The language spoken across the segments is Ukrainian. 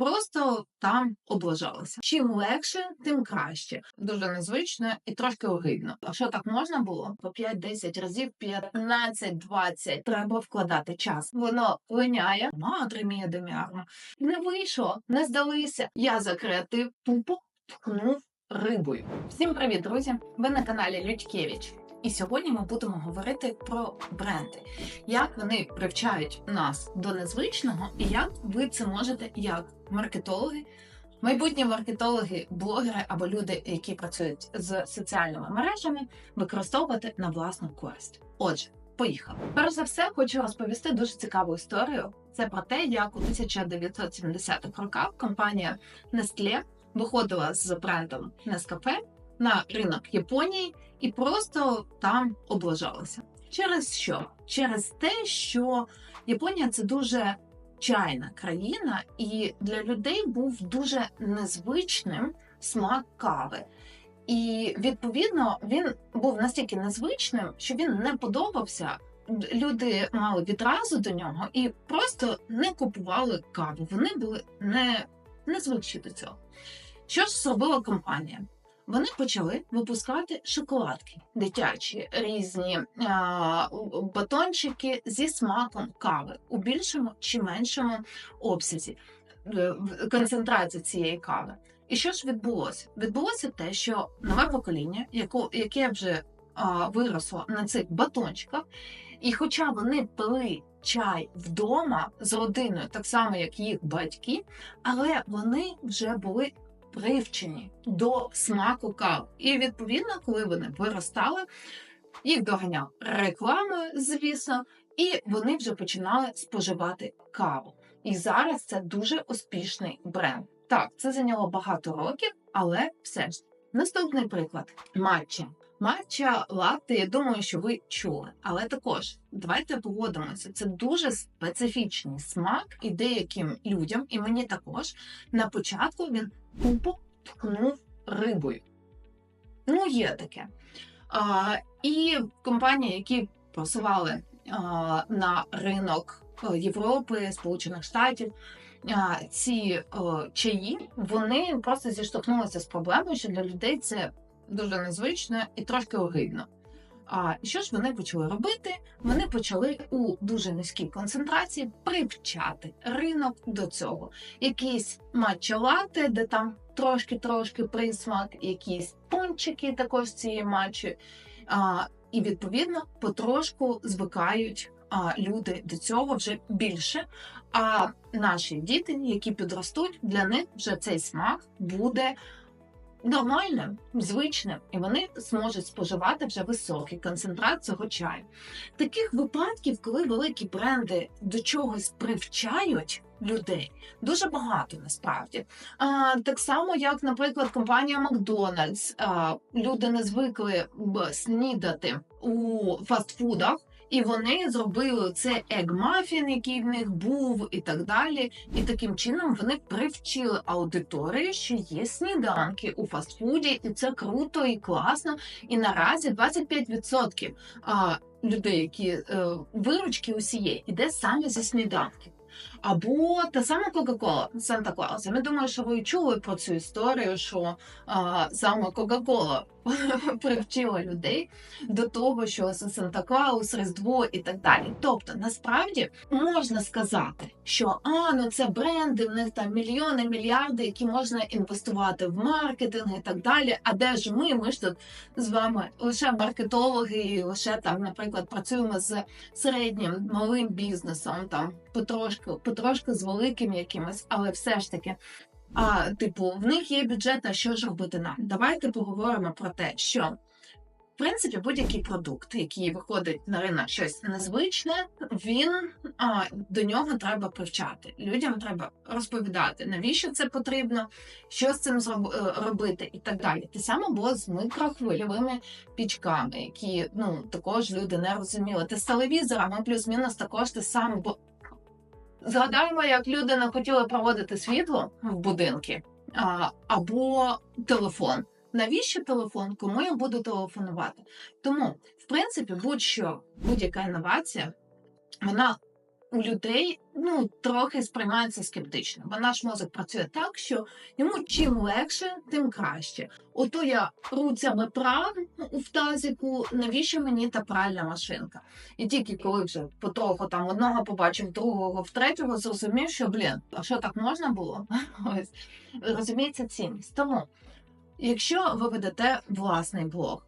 просто там облажалися. Чим легше, тим краще. Дуже незвично і трошки огидно. Якщо так можна було, по 5-10 разів, 15-20 треба вкладати час. Воно линяє, мадри мія деміарно. Не вийшло, не здалися. Я за креатив тупо ткнув рибою. Всім привіт, друзі! Ви на каналі Людькевич. І сьогодні ми будемо говорити про бренди, як вони привчають нас до незвичного, і як ви це можете, як маркетологи, майбутні маркетологи, блогери або люди, які працюють з соціальними мережами, використовувати на власну користь. Отже, поїхали. Перш за все, хочу розповісти дуже цікаву історію. Це про те, як у 1970-х роках компанія Nestlé виходила з брендом Nescafe на ринок Японії і просто там облажалася. Через що? Через те, що Японія це дуже чайна країна, і для людей був дуже незвичним смак кави. І відповідно він був настільки незвичним, що він не подобався. Люди мали відразу до нього і просто не купували каву. Вони були не, не до цього. Що ж зробила компанія? Вони почали випускати шоколадки дитячі, різні а, батончики зі смаком кави у більшому чи меншому обсязі е, концентрації цієї кави. І що ж відбулося? Відбулося те, що нове покоління, яке вже а, виросло на цих батончиках, і хоча вони пили чай вдома з родиною, так само як їх батьки, але вони вже були привчені до смаку кави. І відповідно, коли вони виростали, їх доганяв рекламою, звісно, і вони вже починали споживати каву. І зараз це дуже успішний бренд. Так, це зайняло багато років, але все ж наступний приклад матча. Матча латте, я думаю, що ви чули, але також давайте погодимося. Це дуже специфічний смак, і деяким людям, і мені також на початку він тупо ткнув рибою. Ну, є таке. А, І компанії, які просували а, на ринок Європи, Сполучених Штатів. Ці о, чаї вони просто зіштовхнулися з проблемою, що для людей це дуже незвично і трошки огидно. А що ж вони почали робити? Вони почали у дуже низькій концентрації привчати ринок до цього. Якісь матча-лати, де там трошки-трошки присмак, якісь пончики також цієї матчі. А, І відповідно потрошку звикають а, люди до цього вже більше. А наші діти, які підростуть, для них вже цей смак буде нормальним, звичним, і вони зможуть споживати вже високий концентрат цього чаю. Таких випадків, коли великі бренди до чогось привчають. Людей дуже багато насправді. А, Так само, як, наприклад, компанія Макдональдс. Люди не звикли снідати у фастфудах, і вони зробили це егмафін, який в них був, і так далі. І таким чином вони привчили аудиторію, що є сніданки у фастфуді, і це круто і класно. І наразі 25% людей, які е, виручки усієї, іде саме зі сніданків. Або та сама Кока-Кола Санта Клауса. Ми думаю, що ви чули про цю історію, що а, саме Кока-Кола привчила людей до того, що Санта Клаус, Різдво і так далі. Тобто, насправді можна сказати, що а ну це бренди, в них там мільйони, мільярди, які можна інвестувати в маркетинг і так далі. А де ж ми? Ми ж тут з вами лише маркетологи, і лише там, наприклад, працюємо з середнім малим бізнесом, там потрошки, потрошки з великим якимось, але все ж таки. А, типу, в них є бюджет, а що ж робити нам? Давайте поговоримо про те, що в принципі будь-який продукт, який виходить на ринок щось незвичне, він а, до нього треба привчати. Людям треба розповідати, навіщо це потрібно, що з цим зроб, робити, і так далі. Те саме було з микрохвильовими пічками, які ну також люди не розуміли. Те з телевізорами плюс-мінус також те саме, бо Згадаємо, як люди не хотіли проводити світло в будинки а, або телефон. Навіщо телефон? Кому я буду телефонувати? Тому, в принципі, будь-що, будь-яка інновація, вона у людей ну трохи сприймається скептично, бо наш мозок працює так, що йому чим легше, тим краще. Ото я руцями прав в тазику, навіщо мені та пральна машинка? І тільки коли вже потроху там одного побачив, другого, в третього, зрозумів, що блін, а що так можна було? Ось розуміється цінність. Тому. Якщо ви ведете власний блог,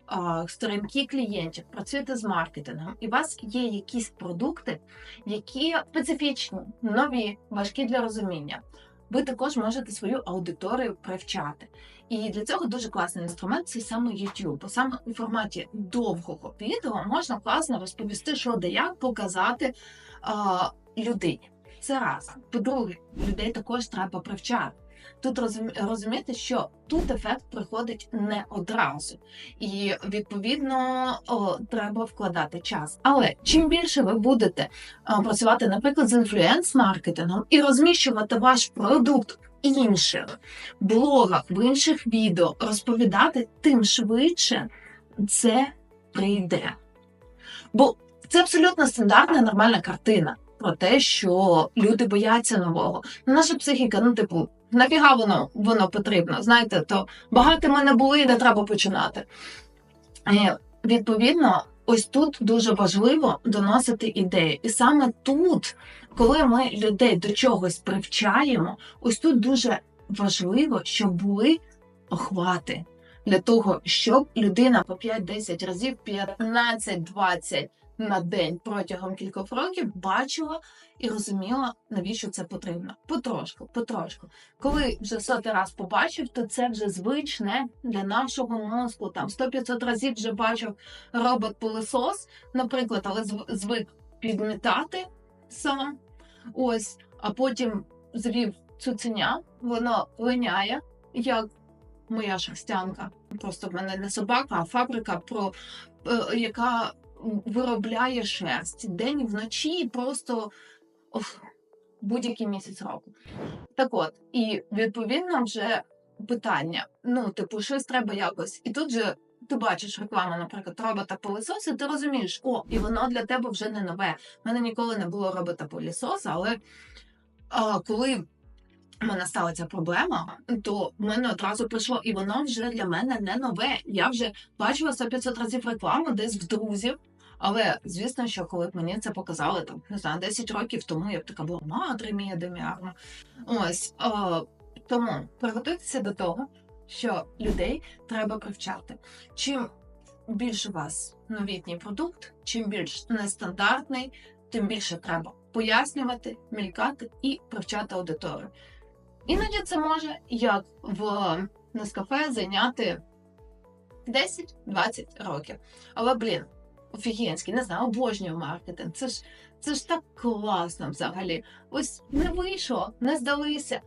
сторінки клієнтів, працюєте з маркетингом, і у вас є якісь продукти, які специфічні, нові, важкі для розуміння, ви також можете свою аудиторію привчати. І для цього дуже класний інструмент це саме YouTube. Саме у форматі довгого відео можна класно розповісти, що де як показати а, людині. Це раз. По-друге, людей також треба привчати. Тут розумі- розуміти, що тут ефект приходить не одразу, і відповідно о, треба вкладати час. Але чим більше ви будете а, працювати, наприклад, з інфлюенс-маркетингом і розміщувати ваш продукт інших блогах, в інших відео, розповідати, тим швидше це прийде. Бо це абсолютно стандартна нормальна картина про те, що люди бояться нового. Наша психіка, ну, типу, нафіга воно воно потрібно? Знаєте, то багато ми не були, де треба починати. Е, Відповідно, ось тут дуже важливо доносити ідеї. І саме тут, коли ми людей до чогось привчаємо, ось тут дуже важливо, щоб були охвати для того, щоб людина по 5-10 разів, 15-20 на день протягом кількох років бачила і розуміла, навіщо це потрібно. Потрошку, потрошку. Коли вже сотий раз побачив, то це вже звичне для нашого мозку. Там 100-500 разів вже бачив робот-пилосос, наприклад, але звик підмітати сам. Ось, а потім звів цуценя, воно линяє, як моя шерстянка. Просто в мене не собака, а фабрика, про, е, яка виробляє шерсть день вночі, просто будь-який місяць року. Так от, і відповідно вже питання: ну, типу, щось треба якось. І тут же ти бачиш рекламу, наприклад, робота пилосос, і ти розумієш, о, і воно для тебе вже не нове. У мене ніколи не було робота пилососа, але а, коли в мене стала ця проблема, то в мене одразу прийшло, і воно вже для мене не нове. Я вже бачила 100-500 разів рекламу десь в друзів. Але звісно, що коли б мені це показали там не знаю, 10 років тому, я б така була мадре мія деміарна. Ось о, тому приготуйтеся до того, що людей треба привчати. Чим більше у вас новітній продукт, чим більш нестандартний, тим більше треба пояснювати, мількати і привчати аудиторію. Іноді це може, як в Нескафе, зайняти 10-20 років. Але, блін, офігенський, не знаю, обожнюю маркетинг. Це ж, це ж так класно взагалі. Ось не вийшло, не здалися.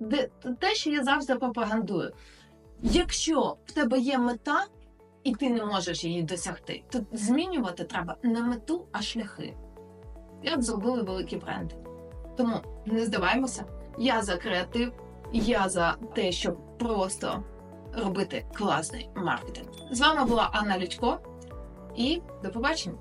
Де, те, що я завжди пропагандую. Якщо в тебе є мета, і ти не можеш її досягти, то змінювати треба не мету, а шляхи. Як зробили великі бренди. Тому не здаваймося. Я за креатив, я за те, щоб просто робити класний маркетинг. З вами була Анна Людько і до побачення.